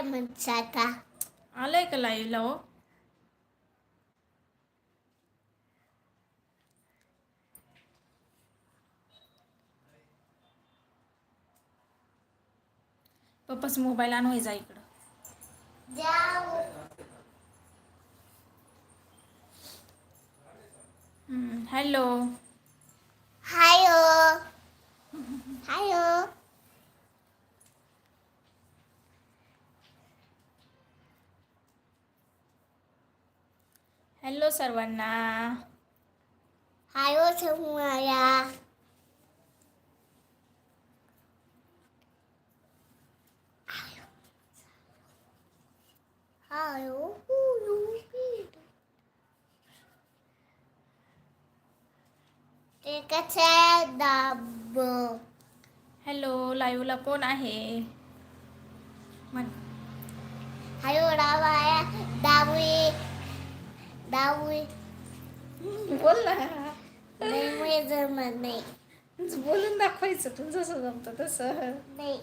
काय म्हणता आलंय का लाईव्हला हो पप्पाच मोबाईल आणवाय जा इकडं हॅलो हायो हायो हॅलो सर्वांना. हायो तुम्हाला हायो हुलू पीट. ते कसं दाब? हॅलो लाईव्हला कोण आहे? म्हण. हायो डावाया डावी डावी बोल ना. नाही मी जमत नाही. बोलून दाखवायचं तू जसं जमतं तसं. नाही.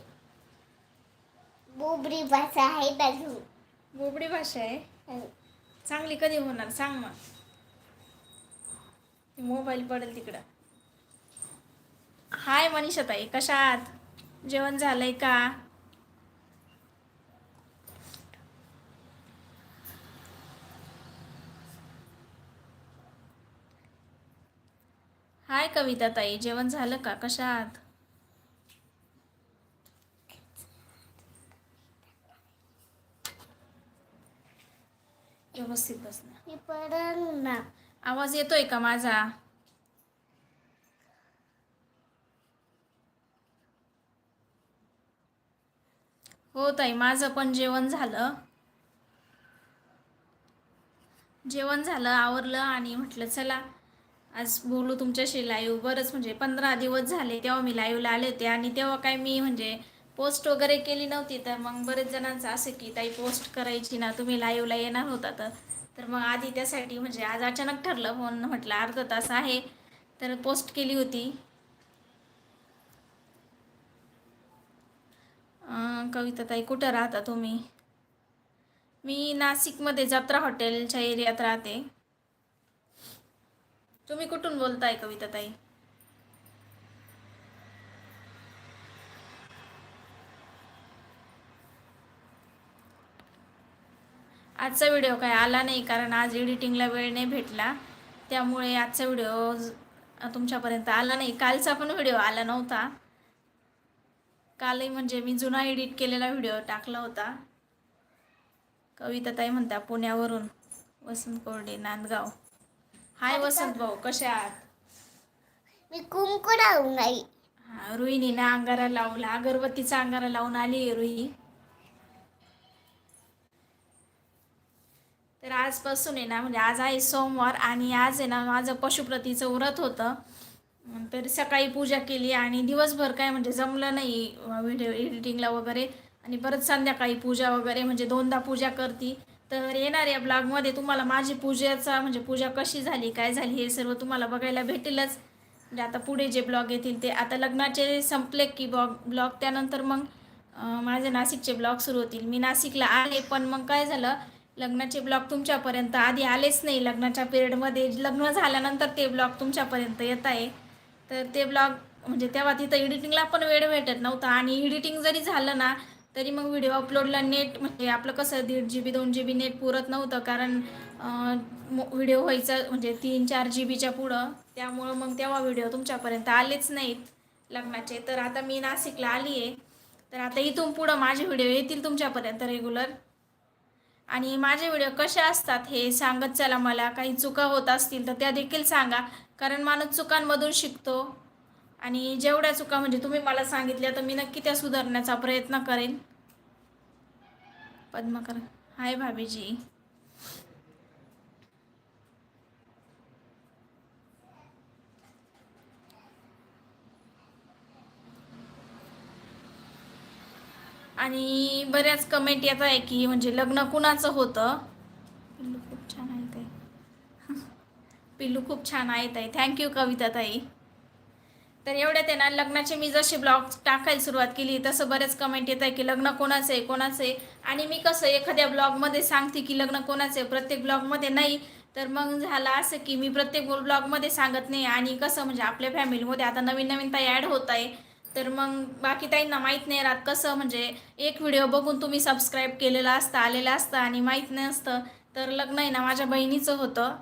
बोबरी भाषा आहे बाजू. बोबडी भाषा आहे? चांगली कधी होणार सांग मग. मोबाईल पडेल तिकडं. हाय मनीषा ताई कशा आहात? जेवण झालंय का हाय कविता ताई जेवण झालं का? कशा आहात व्यवस्थित बस ना. मी पडन ना. आवाज येतोय का माझा? हो ताई माझं पण जेवण झालं. जेवण झालं आवरलं आणि म्हटलं चला. आज बोलू तुमच्याशी लाईव्ह बरंच म्हणजे पंधरा दिवस झाले तेव्हा मी लाईव्हला आले होते आणि तेव्हा काय मी म्हणजे पोस्ट वगैरे केली नव्हती. तर मग बरेच जणांचं असं की ताई पोस्ट करायची ना तुम्ही लाईव्हला येणार होता तर. तर मग आधी त्यासाठी म्हणजे आज अचानक ठरलं म्हणून म्हटलं अर्धा तास आहे. तर पोस्ट केली होती. कविता ताई कुठं राहता तुम्ही? मी नाशिकमध्ये जत्रा हॉटेलच्या एरियात राहते. तुम्ही कुठून बोलताय कविता ताई आजचा व्हिडिओ काय आला नाही कारण आज एडिटिंगला वेळ नाही भेटला. त्यामुळे आजचा व्हिडिओ तुमच्यापर्यंत आला नाही. कालचा पण व्हिडिओ आला नव्हता. कालही म्हणजे मी जुना एडिट केलेला व्हिडिओ टाकला होता. कविता ताई पुण्यावरून वसंत कोरडे नांदगाव. हाय वसंत भाऊ कसे आहात? मी कुंकू लावून नाही हा अंगारा लावला अगरबत्तीचा अंगारा लावून आली रुई तर आजपासून आहे ना म्हणजे आज आहे सोमवार आणि आज आहे ना माझं पशुप्रतीचं व्रत होतं. तर सकाळी पूजा केली आणि दिवसभर काय म्हणजे जमलं नाही व्हिडिओ एडिटिंगला वगैरे. आणि परत संध्याकाळी पूजा वगैरे म्हणजे दोनदा पूजा करती. तर येणाऱ्या ब्लॉगमध्ये तुम्हाला माझी पूजेचा म्हणजे पूजा कशी झाली काय झाली हे सर्व तुम्हाला बघायला भेटेलच. म्हणजे आता पुढे जे ब्लॉग येतील ते आता लग्नाचे संपले की ब्लॉग ब्लॉग त्यानंतर मग माझे नाशिकचे ब्लॉग सुरू होतील. मी नाशिकला आले पण मग काय झालं लग्नाचे ब्लॉग तुमच्यापर्यंत आधी आलेच नाही लग्नाच्या पिरियडमध्ये लग्न झाल्यानंतर ते ब्लॉग तुमच्यापर्यंत येत आहे. तर ते ब्लॉग म्हणजे तेव्हा तिथं एडिटिंगला पण वेळ भेटत नव्हता. आणि एडिटिंग जरी झालं ना तरी मग व्हिडिओ अपलोडला नेट म्हणजे आपलं कसं दीड जी बी दोन जी बी नेट पुरत नव्हतं. कारण व्हिडिओ व्हायचा म्हणजे तीन चार जी बीच्या पुढं. त्यामुळं मग तेव्हा व्हिडिओ तुमच्यापर्यंत आलेच नाहीत लग्नाचे. तर आता मी नाशिकला आली आहे. तर आता इथून पुढं माझे व्हिडिओ येतील तुमच्यापर्यंत रेग्युलर. आणि माझे व्हिडिओ कसे असतात हे सांगत चला मला. काही चुका होत असतील तर त्या देखील सांगा. कारण माणूस चुकांमधून शिकतो. आणि जेवढ्या चुका म्हणजे तुम्ही मला सांगितल्या तर मी नक्की त्या सुधारण्याचा प्रयत्न करेन. पद्माकर. हाय भाभीजी. आणि बऱ्याच कमेंट येत आहे की म्हणजे लग्न कुणाचं होतं? पिल्लू खूप छान आहे ताई. पिल्लू खूप छान आहे ताई. थँक्यू कविता ताई तर एवढ्यात आहे ना लग्नाचे मी जसे ब्लॉग टाकायला सुरुवात केली तसं बरेच कमेंट येत आहे की लग्न कोणाचं आहे कोणाचं आहे. आणि मी कसं एखाद्या ब्लॉगमध्ये सांगते की लग्न कोणाचं आहे प्रत्येक ब्लॉगमध्ये नाही. तर मग झालं असं की मी प्रत्येक ब्लॉगमध्ये सांगत नाही. आणि कसं म्हणजे आपल्या फॅमिलीमध्ये आता नवीन नवीन ताई ॲड होत आहे. तर मग बाकी ताईंना माहीत नाही राहत कसं म्हणजे एक व्हिडिओ बघून तुम्ही सबस्क्राईब केलेलं असतं आलेलं असतं आणि माहीत नसतं. तर लग्न आहे ना माझ्या बहिणीचं होतं.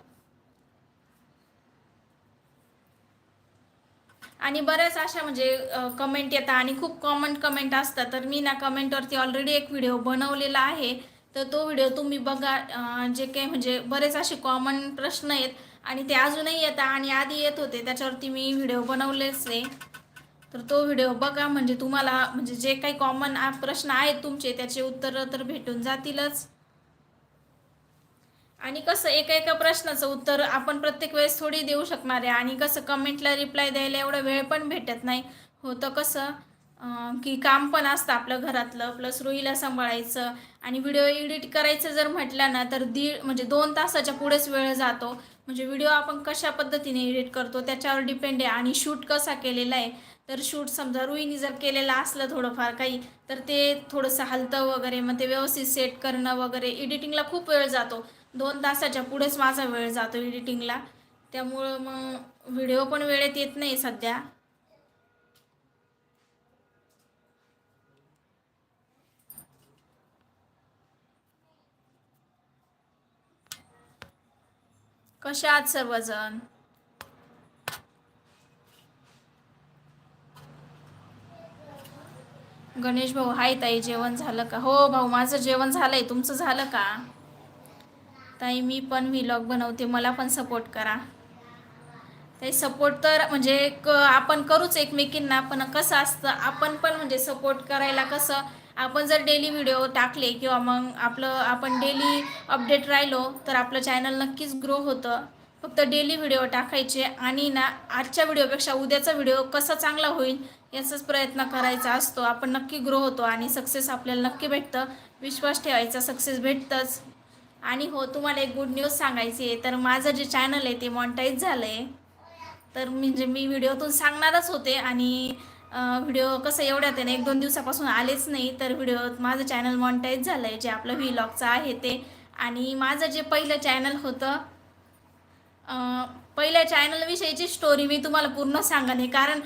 आणि बऱ्याच अशा म्हणजे कमेंट येतात आणि खूप कॉमन कमेंट असतात. तर मी ना कमेंटवरती ऑलरेडी एक व्हिडिओ बनवलेला आहे. तर तो व्हिडिओ तुम्ही बघा जे काही म्हणजे बरेच असे कॉमन प्रश्न आहेत आणि ते अजूनही येतात आणि आधी येत होते. त्याच्यावरती मी व्हिडिओ बनवलेच आहे तर तो व्हिडिओ बघा म्हणजे तुम्हाला म्हणजे जे काही कॉमन प्रश्न आहेत तुमचे त्याचे उत्तरं तर भेटून जातीलच. आणि कसं एका एका प्रश्नाचं उत्तर आपण प्रत्येक वेळेस थोडी देऊ शकणार आहे. आणि कसं कमेंटला रिप्लाय द्यायला एवढा वेळ पण भेटत नाही. होतं कसं की काम पण असतं आपलं घरातलं प्लस रुईला सांभाळायचं. आणि व्हिडिओ एडिट करायचं जर म्हटलं ना तर दीड म्हणजे दोन तासाच्या पुढेच वेळ जातो. म्हणजे व्हिडिओ आपण कशा पद्धतीने एडिट करतो त्याच्यावर डिपेंड आहे. आणि शूट कसा केलेला आहे तर शूट समजा रुईनी जर केलेलं असलं थोडंफार काही तर ते थोडंसं हलतं वगैरे मग ते व्यवस्थित सेट करणं वगैरे एडिटिंगला खूप वेळ जातो. दोन तासाच्या पुढेच माझा वेळ जातो एडिटिंगला. त्यामुळं मग व्हिडिओ पण वेळेत येत नाही सध्या. कशा आहात सर्वजण? गणेश भाऊ हाय ताई जेवण झालं का? हो भाऊ माझं जेवण झालंय. तुमचं झालं का? ताई मी पण व्हिलॉग बनवते. मला पण सपोर्ट करा. ताई सपोर्ट तर म्हणजे क आपण करूच एकमेकींना पण कसं असतं आपण पण म्हणजे सपोर्ट करायला कसं आपण जर डेली व्हिडिओ टाकले किंवा मग आपलं आपण डेली अपडेट राहिलो तर आपलं चॅनल नक्कीच ग्रो होतं. फक्त डेली व्हिडिओ टाकायचे आणि ना आजच्या व्हिडिओपेक्षा उद्याचा व्हिडिओ कसा चांगला होईल याचाच प्रयत्न करायचा असतो. आपण नक्की ग्रो होतो आणि सक्सेस आपल्याला नक्की भेटतं. विश्वास ठेवायचा सक्सेस भेटतंच. आणि हो तुम्हाला एक गुड न्यूज सांगायची आहे तर माझं जे चॅनल आहे ते मॉनिटाईज झालं आहे तर म्हणजे मी व्हिडिओतून सांगणारच होते आणि व्हिडिओ कसं एवढ्यात आहे ना एक दोन दिवसापासून आलेच नाही. तर व्हिडिओ माझं चॅनल मॉनिटाईज झालं आहे जे आपलं व्लॉगचं आहे ते. आणि माझं जे पहिलं चॅनल होतं पहिल्या चॅनलविषयीची स्टोरी मी तुम्हाला पूर्ण सांगणार आहे कारण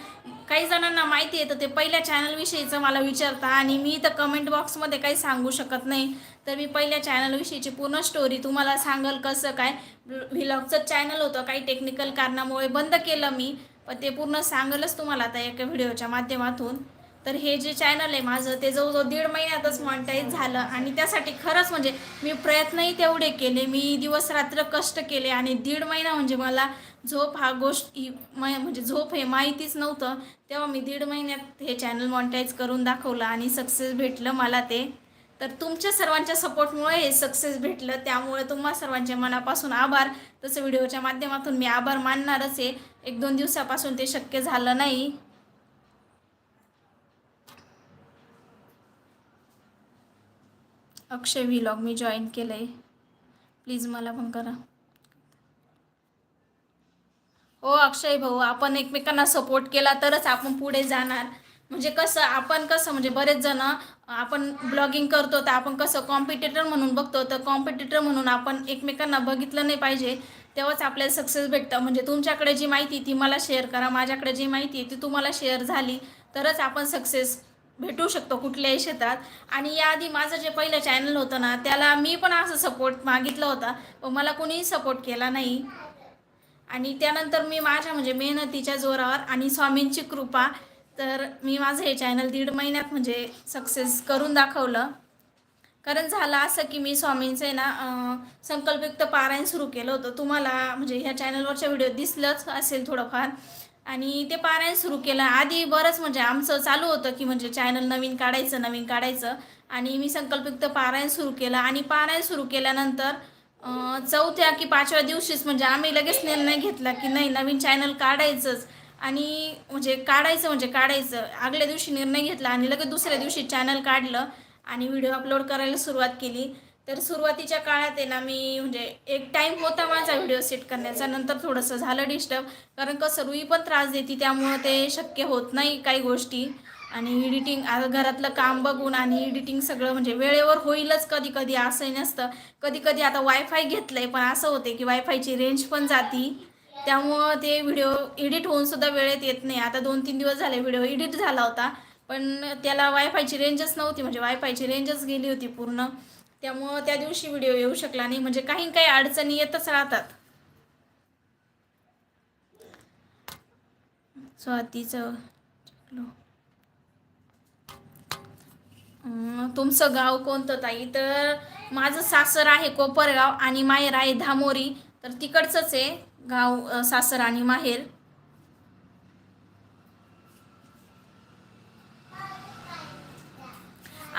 काही जणांना माहिती आहे तर ते पहिल्या चॅनलविषयीचं मला विचारता आणि मी तर कमेंट बॉक्समध्ये काही सांगू शकत नाही. तर मी पहिल्या चॅनलविषयीची पूर्ण स्टोरी तुम्हाला सांगल कसं काय. व्हिलॉगचं चॅनल होतं काही टेक्निकल कारणामुळे बंद केलं मी. पण ते पूर्ण सांगलच तुम्हाला आता एका व्हिडिओच्या माध्यमातून. तर हे जे चॅनल आहे माझं ते जवळजवळ दीड महिन्यातच मॉनिटाईज झालं आणि त्यासाठी खरंच म्हणजे मी प्रयत्नही तेवढे केले. मी दिवस रात्र कष्ट केले आणि दीड महिना म्हणजे मला झोप हा गोष्ट ही म्हणजे झोप हे माहितीच नव्हतं. तेव्हा मी दीड महिन्यात हे चॅनल मॉनिटाईज करून दाखवलं आणि सक्सेस भेटलं मला ते. तर तुमच्या सर्वांच्या सपोर्टमुळे हे सक्सेस भेटलं. त्यामुळे तुम्हा सर्वांच्या मनापासून आभार. तसं व्हिडिओच्या माध्यमातून मी आभार मानणारच आहे. एक दोन दिवसापासून ते शक्य झालं नाही. अक्षय व्हिलॉग मी जॉईन केलं आहे प्लीज मला पण करा. हो अक्षय भाऊ आपण एकमेकांना सपोर्ट केला तरच आपण पुढे जाणार. म्हणजे कसं आपण कसं म्हणजे बरेच जण आपण ब्लॉगिंग करतो तर आपण कसं कॉम्पिटिटर म्हणून बघतो तर कॉम्पिटिटर म्हणून आपण एकमेकांना बघितलं नाही पाहिजे तेव्हाच आपल्याला सक्सेस भेटतं. म्हणजे तुमच्याकडे जी माहिती ती मला शेअर करा माझ्याकडे जी माहिती आहे ती तुम्हाला शेअर झाली तरच आपण सक्सेस भेटू शकतो कुठल्याही क्षेत्रात. आणि याआधी माझं जे पहिलं चॅनल होतं ना त्याला मी पण असं सपोर्ट मागितलं होता पण मला कोणीही सपोर्ट केला नाही. आणि त्यानंतर मी माझ्या म्हणजे मेहनतीच्या जोरावर आणि स्वामींची कृपा तर मी माझं हे चॅनल दीड महिन्यात म्हणजे सक्सेस करून दाखवलं. कारण झालं असं की मी स्वामींचं आहे ना संकल्पयुक्त पारायण सुरू केलं होतं. तुम्हाला म्हणजे ह्या चॅनलवरच्या व्हिडिओ दिसलंच असेल थोडंफार. आणि ते पारायण सुरू केलं. आधी बरंच म्हणजे आमचं चालू होतं की म्हणजे चॅनल नवीन काढायचं नवीन काढायचं. आणि मी संकल्पयुक्त पारायण सुरू केलं. आणि पारायण सुरू केल्यानंतर चौथ्या की पाचव्या दिवशीच म्हणजे आम्ही लगेच निर्णय घेतला की नाही नवीन चॅनल काढायचंच. आणि म्हणजे काढायचं म्हणजे काढायचं. आगल्या दिवशी निर्णय घेतला आणि लगेच दुसऱ्या दिवशी चॅनल काढलं आणि व्हिडिओ अपलोड करायला सुरुवात केली. तर सुरुवातीच्या काळात आहे ना मी म्हणजे एक टाईम होता माझा व्हिडिओ सेट करण्याचा. नंतर थोडंसं झालं डिस्टर्ब कारण कसं रुई पण त्रास देते त्यामुळं ते शक्य होत नाही काही गोष्टी. आणि एडिटिंग घरातलं काम बघून आणि एडिटिंग सगळं म्हणजे वेळेवर होईलच कधी कधी असंही नसतं. कधी कधी आता वायफाय घेतलंय पण असं होते की वायफायची रेंज पण जाती. त्यामुळं ते व्हिडिओ एडिट होऊन सुद्धा वेळेत येत नाही. आता दोन तीन दिवस झाले व्हिडिओ एडिट झाला होता. पण त्याला वायफायची रेंजच नव्हती म्हणजे वायफायची रेंजच गेली होती पूर्ण. त्यामुळं त्या दिवशी व्हिडिओ येऊ शकला नाही. म्हणजे काही काही अडचणी येतच राहतात. स्वातीचं तुमचं गाव कोणतं ताई? तर माझं सासर आहे कोपरगाव आणि माहेर आहे धामोरी. तर तिकडचंच आहे गाव सासर आणि माहेर.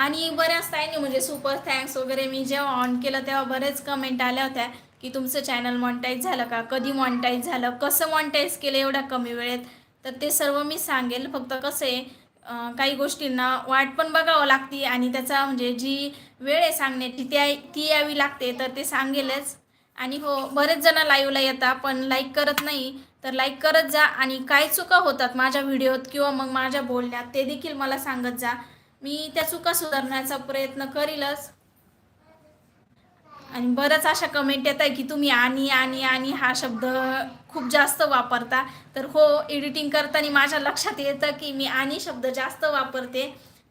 आणि बऱ्याच ताईंनी म्हणजे सुपर थँक्स वगैरे मी जेव्हा ऑन केलं तेव्हा बरेच कमेंट आल्या होत्या की तुमचं चॅनल मॉनिटाईज झालं का? कधी मॉनिटाईज झालं? कसं मॉनिटाईज केलं एवढ्या कमी वेळेत? तर ते सर्व मी सांगेल. फक्त कसं आहे काही गोष्टींना वाट पण बघावं लागते आणि त्याचा म्हणजे जी वेळ आहे सांगण्याची ती ती यावी लागते. तर ते सांगेलच. आणि हो बरेच जण लाईव्हला येतात पण लाईक करत नाही. तर लाईक करत जा आणि काय चुका होतात माझ्या व्हिडिओत किंवा मग माझ्या बोलण्यात ते देखील मला सांगत जा. मी त्या चुका सुधारण्याचा प्रयत्न करीलच. आणि बरंच अशा कमेंट येत आहे की तुम्ही आणि आणि आणि हा शब्द खूप जास्त वापरता. तर हो एडिटिंग करताना माझ्या लक्षात येतं की मी आणि शब्द जास्त वापरते.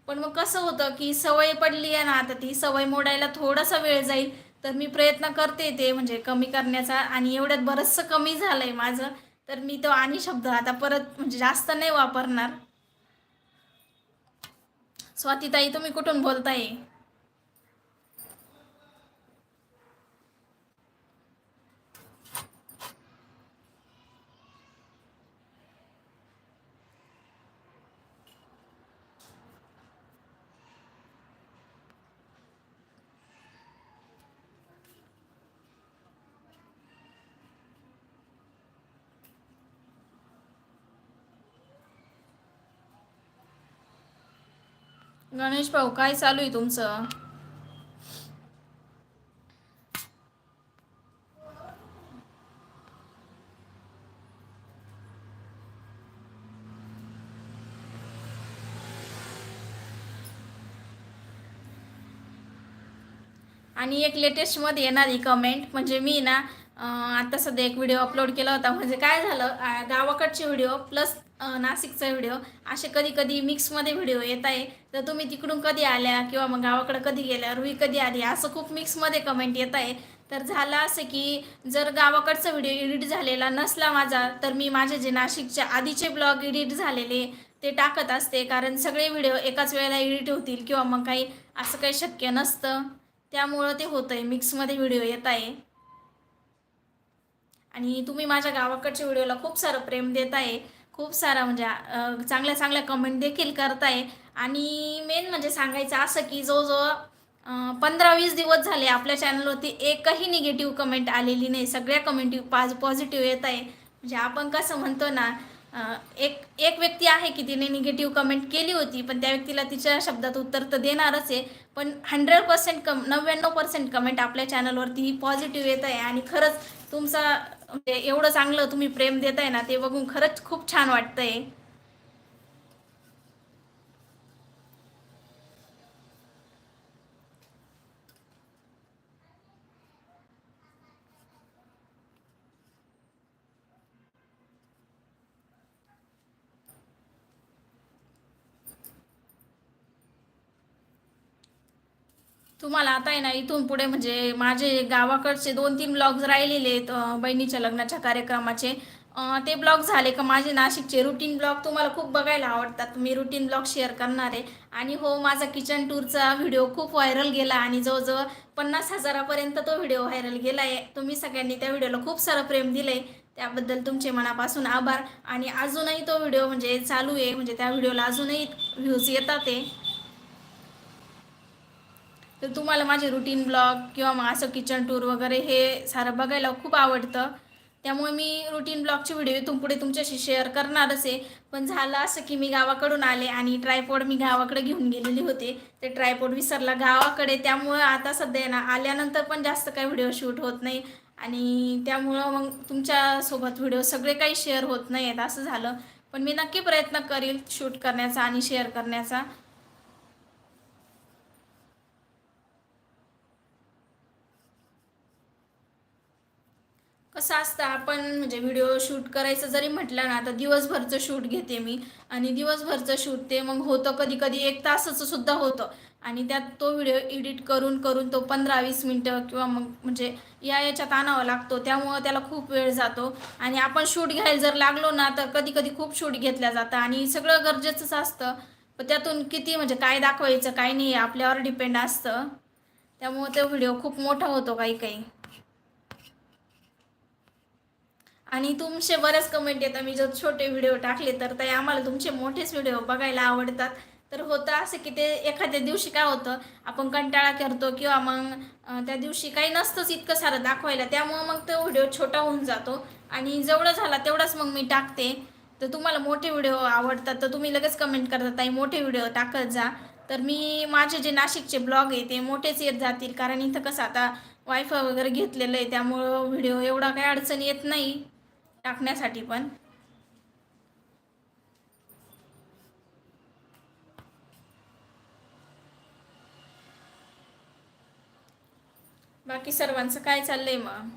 पण मग कसं होतं की सवय पडली आहे ना आता ती सवय मोडायला थोडासा वेळ जाईल. तर मी प्रयत्न करते ते म्हणजे कमी करण्याचा. आणि एवढ्यात बरंचसं कमी झालं आहे माझं. तर मी तो आणि शब्द आता परत म्हणजे जास्त नाही वापरणार. स्वातीताई तुम्ही कुठून बोलताय गणेश भाऊ काय चालू आहे तुमचं? आणि एक लेटेस्टमध्ये येणारी कमेंट म्हणजे मी ना आत्ता आता सध्या एक व्हिडिओ अपलोड केला होता. म्हणजे काय झालं गावाकडचे व्हिडिओ प्लस नाशिकचा व्हिडिओ असे कधी कधी मिक्समध्ये व्हिडिओ येत आहे. तर तुम्ही तिकडून कधी आल्या किंवा मग गावाकडे कधी गेल्या रुई कधी आली असं खूप मिक्समध्ये कमेंट येत आहे. तर झालं असं की जर गावाकडचा व्हिडिओ एडिट झालेला नसला माझा तर मी माझे जे नाशिकच्या आधीचे ब्लॉग एडिट झालेले ते टाकत असते. कारण सगळे व्हिडिओ एकाच वेळेला एडिट होतील किंवा मग काही असं काही शक्य नसतं. त्यामुळं ते होतं आहे मिक्समध्ये व्हिडिओ येत आहे. आणि तुम्ही माझ्या गावाकडच्या व्हिडिओला खूप सारं प्रेम देत आहे खूप सारा म्हणजे चांगल्या चांगल्या कमेंट देखील करताय. आणि मेन म्हणजे सांगायचं असं की जवळजवळ पंधरा वीस दिवस झाले आपल्या चॅनलवरती एकही निगेटिव्ह कमेंट आलेली नाही. सगळ्या कमेंट पाज पॉझिटिव्ह येत आहे म्हणजे आपण कसं म्हणतो ना एक एक व्यक्ती आहे की तिने निगेटिव्ह कमेंट केली होती पण त्या व्यक्तीला तिच्या शब्दात उत्तर तर देणारच आहे. पण हंड्रेड पर्सेंट कम नव्याण्णव पर्सेंट कमेंट आपल्या चॅनलवरती पॉझिटिव्ह येत आहे आणि खरंच तुमचा म्हणजे एवढं चांगलं तुम्ही प्रेम देताय ना ते बघून खरंच खूप छान वाटतंय. तुम्हाला आता आहे ना इथून पुढे म्हणजे माझे गावाकडचे दोन तीन ब्लॉग्स राहिलेले आहेत बहिणीच्या लग्नाच्या कार्यक्रमाचे. ते ब्लॉग झाले का माझे नाशिकचे रुटीन ब्लॉग तुम्हाला खूप बघायला आवडतात. मी रुटीन ब्लॉग शेअर करणार आहे. आणि हो माझा किचन टूरचा व्हिडिओ खूप व्हायरल गेला आणि जवळजवळ पन्नास हजारापर्यंत तो व्हिडिओ व्हायरल गेला आहे. तुम्ही सगळ्यांनी त्या व्हिडिओला खूप सारं प्रेम दिलं आहे त्याबद्दल तुमचे मनापासून आभार. आणि अजूनही तो व्हिडिओ म्हणजे चालू आहे. म्हणजे त्या व्हिडिओला अजूनही व्ह्यूज येतात आहे. तर तुम्हाला माझे रुटीन ब्लॉग किंवा मग असं किचन टूर वगैरे हे सारं बघायला खूप आवडतं. त्यामुळे मी रुटीन ब्लॉगचे व्हिडिओ इथून पुढे तुमच्याशी शेअर करणारच आहे. पण झालं असं की मी गावाकडून आले आणि ट्रायपॉड मी गावाकडे घेऊन गेलेले होते. ते ट्रायपॉड विसरला गावाकडे. त्यामुळं आता सध्या ना आल्यानंतर पण जास्त काही व्हिडिओ शूट होत नाही. आणि त्यामुळं मग तुमच्यासोबत व्हिडिओ सगळे काही शेअर होत नाही आहेत असं झालं. पण मी नक्की प्रयत्न करील शूट करण्याचा आणि शेअर करण्याचा. कसं असतं आपण म्हणजे व्हिडिओ शूट करायचं जरी म्हटलं ना तर दिवसभरचं शूट घेते मी. आणि दिवसभरचं शूट ते मग होतं कधी कधी एक तासाचं सुद्धा होतं. आणि त्यात तो व्हिडिओ एडिट करून करून तो पंधरा वीस मिनटं किंवा मग म्हणजे या याच्यात आणावा लागतो. त्यामुळं त्याला खूप वेळ जातो. आणि आपण शूट घ्यायला जर लागलो ना तर कधी कधी खूप शूट घेतल्या जातं आणि सगळं गरजेचंच असतं. पण त्यातून किती म्हणजे काय दाखवायचं काय नाही आपल्यावर डिपेंड असतं. त्यामुळं तो व्हिडिओ खूप मोठा होतो काही काही आणि तुमचे बरेच कमेंट येतात. मी जर छोटे व्हिडिओ टाकले तर ते आम्हाला तुमचे मोठेच व्हिडिओ बघायला आवडतात. तर होतं असं की ते एखाद्या दिवशी काय होतं आपण कंटाळा करतो किंवा मग त्या दिवशी काही नसतंच इतकं सारं दाखवायला. त्यामुळं मग तो व्हिडिओ छोटा होऊन जातो. आणि जेवढा झाला तेवढाच मग मी टाकते. तर तुम्हाला मोठे व्हिडिओ आवडतात तर तुम्ही लगेच कमेंट करता ताई मोठे व्हिडिओ टाकत जा. तर मी माझे जे नाशिकचे ब्लॉग आहे ते मोठेच येत जातील. कारण इथं कसं आता वायफाय वगैरे घेतलेलं आहे. त्यामुळं व्हिडिओ एवढा काही अडचण येत नाही. टाकण्यासाठी पण. बाकी सर्वांचं काय चाललंय मग?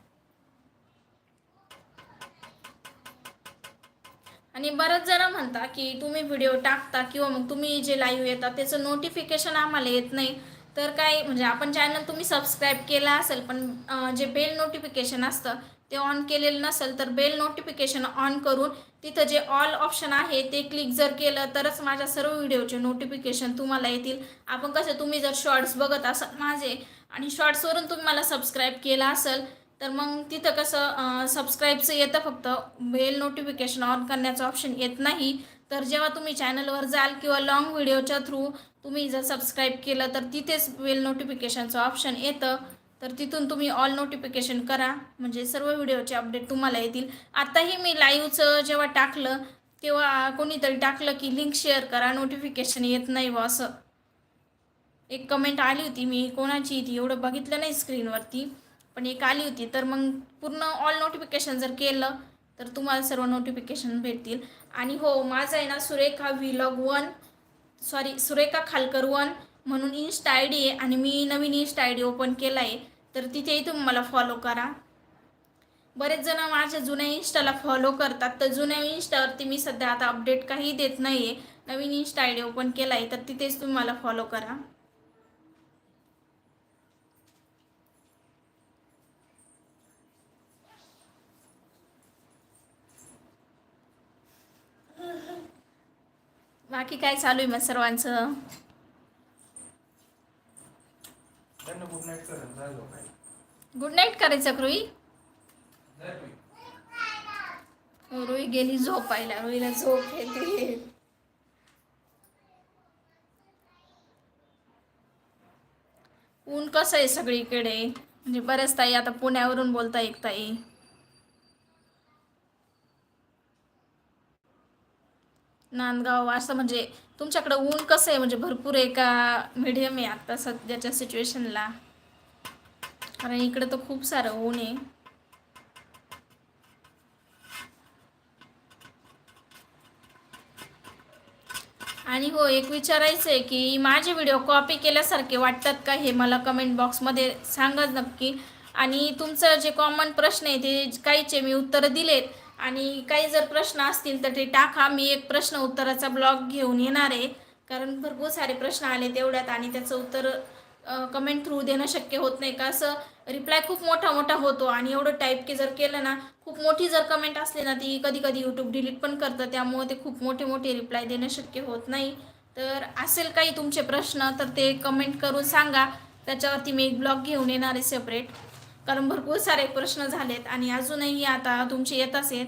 आणि बरंच जरा म्हणता की तुम्ही व्हिडिओ टाकता किंवा मग तुम्ही जे लाईव्ह येतात त्याचं नोटिफिकेशन आम्हाला येत नाही. तर काय म्हणजे आपण चॅनल तुम्ही सबस्क्राईब केला असेल पण जे बेल नोटिफिकेशन असतं ते ऑन केलेलं नसेल तर बेल नोटिफिकेशन ऑन करून तिथं जे ऑल ऑप्शन आहे ते क्लिक जर केलं तरच माझ्या सर्व व्हिडिओचे नोटिफिकेशन तुम्हाला येतील. आपण कसं तुम्ही जर शॉर्ट्स बघत असाल माझे आणि शॉर्ट्सवरून तुम्ही मला सबस्क्राईब केलं असेल तर मग तिथं कसं सबस्क्राईबचं येतं फक्त. बेल नोटिफिकेशन ऑन करण्याचं ऑप्शन येत नाही. तर जेव्हा तुम्ही चॅनलवर जाल किंवा लॉंग व्हिडिओच्या थ्रू तुम्ही जर सबस्क्राईब केलं तर तिथेच बेल नोटिफिकेशनचं ऑप्शन येतं. तर तिथून तुम्ही ऑल नोटिफिकेशन करा. म्हणजे सर्व व्हिडिओचे अपडेट तुम्हाला येतील. आत्ताही मी लाईव्हचं जेव्हा टाकलं तेव्हा कोणीतरी टाकलं की लिंक शेअर करा नोटिफिकेशन येत नाही व असं. एक कमेंट आली होती मी कोणाची ती? एवढं बघितलं नाही स्क्रीनवरती पण एक आली होती. तर मग पूर्ण ऑल नोटिफिकेशन जर केलं तर तुम्हाला सर्व नोटिफिकेशन भेटतील. आणि हो माझा आहे ना Surekha vlog one sorry Surekha Khalkar one म्हणून इन्स्टा आय डी आहे आणि मी नवीन इन्स्टा आय डी ओपन केला आहे तर तिथेही तुम्ही मला फॉलो करा. बरेच जण माझ्या जुन्या इन्स्टाला फॉलो करतात. तर जुन्या इन्स्टावरती मी सध्या आता अपडेट काही देत नाही आहे नवीन इन्स्टा आय डी ओपन केला आहे तर तिथेच तुम्ही मला फॉलो करा. बाकी काय चालू आहे मग सर्वांचं? त्यांना गुड नाईट करेल जा झोपायला. गुड नाईट करायचं रुई? तुम्ही. रुई गेली झोपायला रुईला झोप येते. ऊन कसं आहे सगळीकडे? म्हणजे बऱ्याच ताई आता पुण्यावरून बोलता एक ताई. नांदगाव असं म्हणजे तुमच्याकडं ऊन कसं आहे? म्हणजे भरपूर आहे का? मिडियम आहे आता सध्याच्या सिच्युएशनला कारण इकडं तर खूप सारं ऊन आहे. आणि हो एक विचारायचं आहे की माझे व्हिडिओ कॉपी केल्यासारखे वाटतात का हे? मला कमेंट बॉक्समध्ये सांगा नक्की. आणि तुमचं जे कॉमन प्रश्न आहे ते काहीचे मी उत्तरं दिलेत. आणि काही जर प्रश्न असतील तर ते टाका. मी एक प्रश्न उत्तराचा ब्लॉग घेऊन येणार आहे. कारण भरपूर सारे प्रश्न आले तेवढ्यात आणि त्याचं उत्तर कमेंट थ्रू देणं शक्य होत नाही का? असं रिप्लाय खूप मोठा मोठा होतो आणि एवढं टाईप के जर केलं ना खूप मोठी जर कमेंट असली ना ती कधी कधी यूट्यूब डिलीट पण करतं. त्यामुळे ते खूप मोठे मोठे रिप्लाय देणं शक्य होत नाही. तर असेल काही तुमचे प्रश्न तर ते कमेंट करून सांगा. त्याच्यावरती मी एक ब्लॉग घेऊन येणार आहे सेपरेट कारण भरपूर सारे प्रश्न झालेत आणि अजूनही आता तुमचे येतच असेल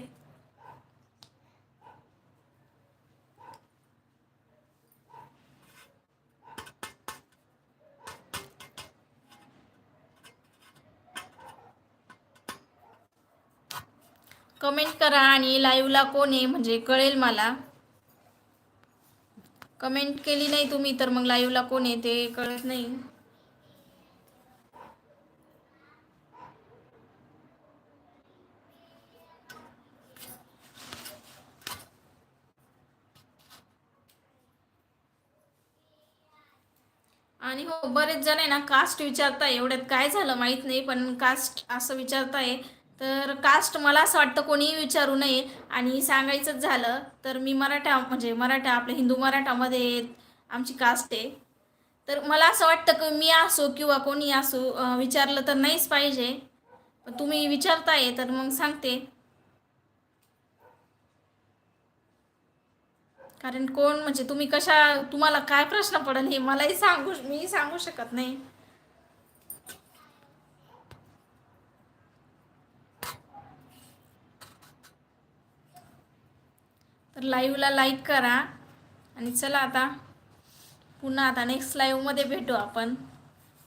कमेंट करा आणि लाईव्हला कोण आहे म्हणजे कळेल मला. कमेंट केली नाही तुम्ही तर मग लाईव्हला कोण आहे ते कळत नाही आणि हो बरेच जण आहे ना कास्ट विचारताय एवढ्यात काय झालं माहीत नाही पण कास्ट असं विचारताय. तर कास्ट मला असं वाटतं कोणीही विचारू नये. आणि सांगायचंच झालं तर मी मराठा म्हणजे मराठा आपल्या हिंदू मराठामध्ये आमची कास्ट आहे. तर मला असं वाटतं की मी असो किंवा कोणी असो विचारलं तर नाहीच पाहिजे. पण तुम्ही विचारताय तर मग सांगते. कारण कोण म्हणजे तुम्ही कशा तुम्हाला काय प्रश्न पडेल हे मलाही सांगू मी सांगू शकत नाही. तर लाईव्हला लाईक करा आणि चला आता पुन्हा आता नेक्स्ट लाईव्हमध्ये भेटू आपण.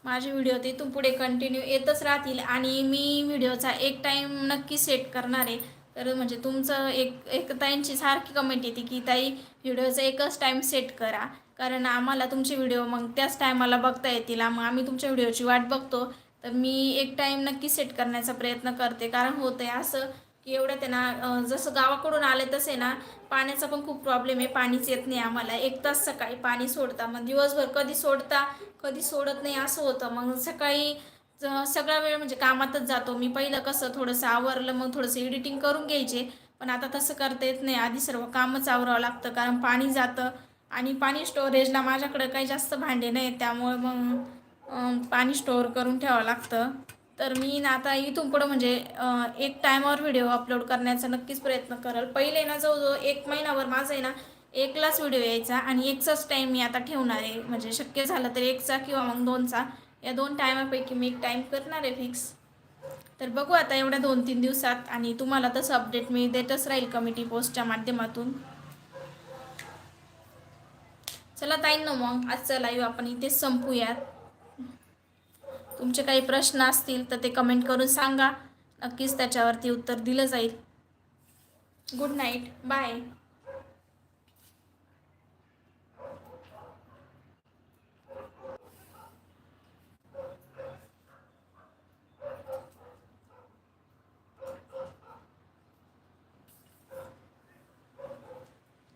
माझे व्हिडिओ ते तू पुढे कंटिन्यू येतच राहतील आणि मी व्हिडिओचा एक टाईम नक्की सेट करणार आहे. तर म्हणजे तुमचं एक एक ताईंची सारखी कमेंट येते की ताई व्हिडिओचा एकच टाईम सेट करा. कारण आम्हाला तुमचे व्हिडिओ मग त्याच टायमाला बघता येतील. मग आम्ही तुमच्या व्हिडिओची वाट बघतो. तर मी एक टाईम नक्की सेट करण्याचा प्रयत्न करते. कारण होतं आहे असं की एवढं त्यांना ना जसं गावाकडून आले तसे ना पाण्याचा पण खूप प्रॉब्लेम आहे. पाणीच येत नाही आम्हाला. एक तास सकाळी पाणी सोडता. मग दिवसभर कधी सोडता कधी सोडत नाही असं होतं. मग सकाळी सगळा वेळ म्हणजे कामातच जातो. मी पहिलं कसं थोडंसं आवरलं मग थोडंसं एडिटिंग करून घ्यायचे. पण आता तसं करता येत नाही. आधी सर्व कामच आवरावं लागतं कारण पाणी जातं. आणि पाणी स्टोरेजला माझ्याकडे काही जास्त भांडे नाही त्यामुळे मग पाणी स्टोअर करून ठेवावं लागतं. तर मी ना आता इथून पुढं म्हणजे एक टायमावर व्हिडिओ अपलोड करण्याचा नक्कीच प्रयत्न करेल. पहिले ना जवळजवळ एक महिनाभर माझं आहे ना एकलाच व्हिडिओ यायचा. आणि एकचाच टाईम मी आता ठेवणार आहे. म्हणजे शक्य झालं तर एकचा किंवा मग दोनचा. या दोन टायमापैकी मी एक टाईम करणार आहे फिक्स तर बघू आता एवढ्या दोन तीन दिवसात आणि तुम्हाला तसं अपडेट मी देतच राहील कमिटी पोस्टच्या माध्यमातून. चला ताईंनो मग आजचा लाईव्ह आपण इथेच संपूयात. तुमचे काही प्रश्न असतील तर ते कमेंट करून सांगा. नक्कीच त्याच्यावरती उत्तर दिलं जाईल. Good night bye